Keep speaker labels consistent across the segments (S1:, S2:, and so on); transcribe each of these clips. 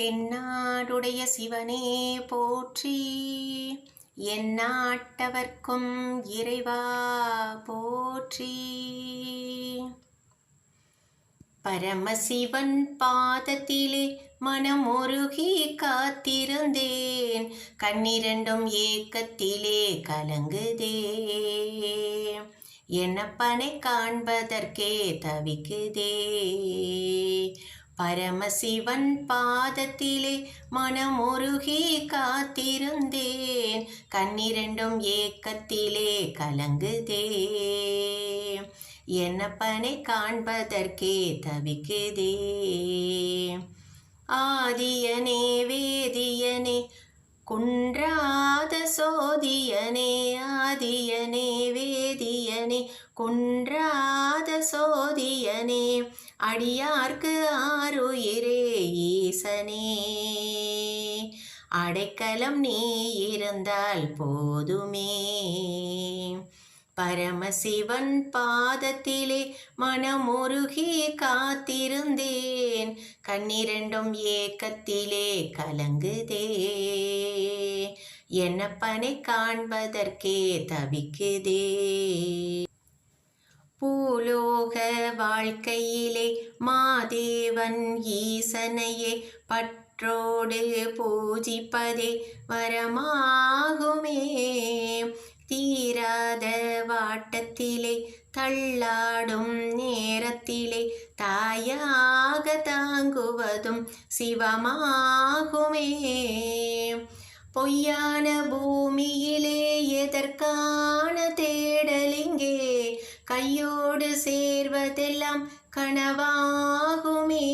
S1: தென்னாடுடைய சிவனே போற்றி. எந்நாட்டவர்க்கும் இறைவா போற்றி. பரமசிவன் பாதத்திலே மனமுருகி காத்திருந்தேன். கண்ணிரண்டும் ஏக்கத்திலே கலங்குதே என்னப்பனை காண்பதற்கே தவிக்குதே. பரமசிவன் பாதத்திலே மனமுருகி காத்திருந்தேன். கண்ணிரண்டும் ஏக்கத்திலே கலங்குதே என்னப்பனை காண்பதற்கே தவிக்குதே. ஆதியனே வேதியனே குன்றாத சோதியனே ஆதியனே வேதியனே குன்றாத சோதியனே அடியார்க்கு ஆறுயிரே ஈசனே. அடைக்கலம் நீ இருந்தால் போதுமே. பரமசிவன் பாதத்திலே மனமுருகி காத்திருந்தேன். கண்ணிரண்டும் ஏக்கத்திலே கலங்குதே. என்னப்பனை காண்பதற்கே தவிக்குதே. பூலோக வாழ்க்கையிலே மாதேவன் ஈசனையே பற்றோடு பூஜிப்பதே வரமாகுமே. தீராத வாட்டத்திலே தள்ளாடும் நேரத்திலே தாயாக தாங்குவதும் சிவமாகுமே. பொய்யான பூமியிலே எதற்கான தேடலிங்கே கையோடு சேர்வதெல்லாம் கனவாகுமே.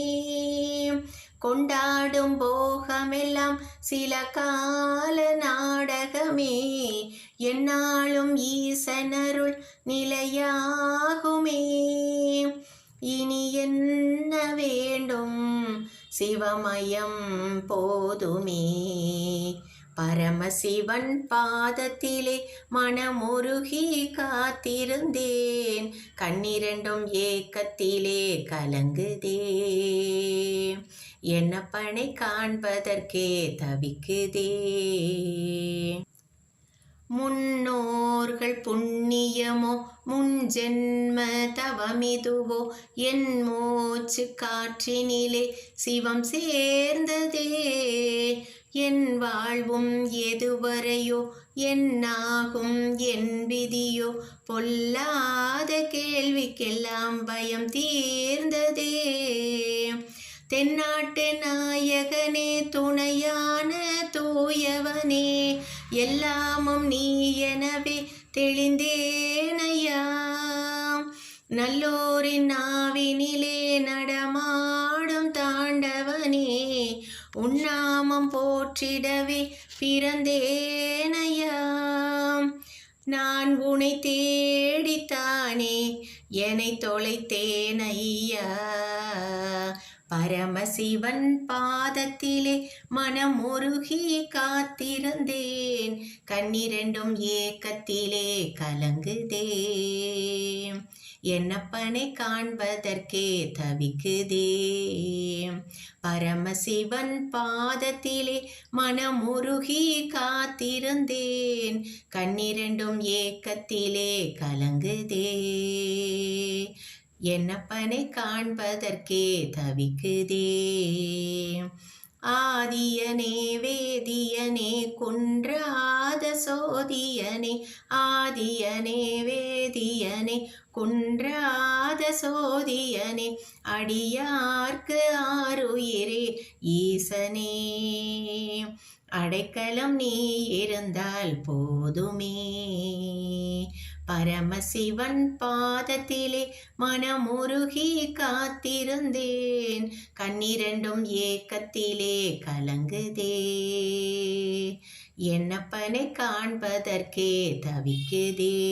S1: கொண்டாடும் போகமெல்லாம் சில கால நாடகமே. என்னாலும் ஈசனருள் நிலையாகுமே. இனி என்ன வேண்டும்? சிவமயம் போதுமே. பரமசிவன் பாதத்திலே மனமுருகி காத்திருந்தேன். கண்ணிரண்டும் ஏக்கத்திலே கலங்குதே என்ன பணை காண்பதற்கே தவிக்குதே முன்னோர்கள் புண்ணியமோ முன்ஜென்ம தவமிதுவோ என் மூச்சு காற்றினிலே சிவம் சேர்ந்ததே. என் வாழ்வும் எதுவரையோ என்னாகும் என் விதியோ? பொல்லாத கேள்விக்கெல்லாம் பயம் தீர்ந்ததே. தென்னாட்டு நாயகனே துணையான தூயவனே எல்லாமும் நீ எனவே தெளிந்தேனையா? நல்லோரின் நாவினிலே நட உன்னாமம் போற்றிடவே பிறந்தேனையா? நான் உனை தேடித்தானே என்னை தொலைத்தேனையா? பரமசிவன் பாதத்திலே மனமுருகி காத்திருந்தேன் கண்ணிரண்டும் ஏக்கத்திலே கலங்குதே என்னப்பனை காண்பதற்கே தவிக்குதே. பரமசிவன் பாதத்திலே மனமுருகி காத்திருந்தேன். கண்ணிரண்டும் ஏக்கத்திலே கலங்குதே. என்னப்பனை காண்பதற்கே தவிக்குதே. ஆதியனே வேதியனே குன்றாத சோதியனே ஆதியனே வேதியனே குன்றாத சோதியனே அடியார்க்கு ஆறுயிரே ஈசனே. அடைக்கலம் நீ இருந்தால் போதுமே. பரமசிவன் பாதத்திலே மனமுருகி காத்திருந்தேன். கண்ணிரண்டும் ஏக்கத்திலே கலங்குதே. என்னப்பனை காண்பதற்கே தவிக்குதே.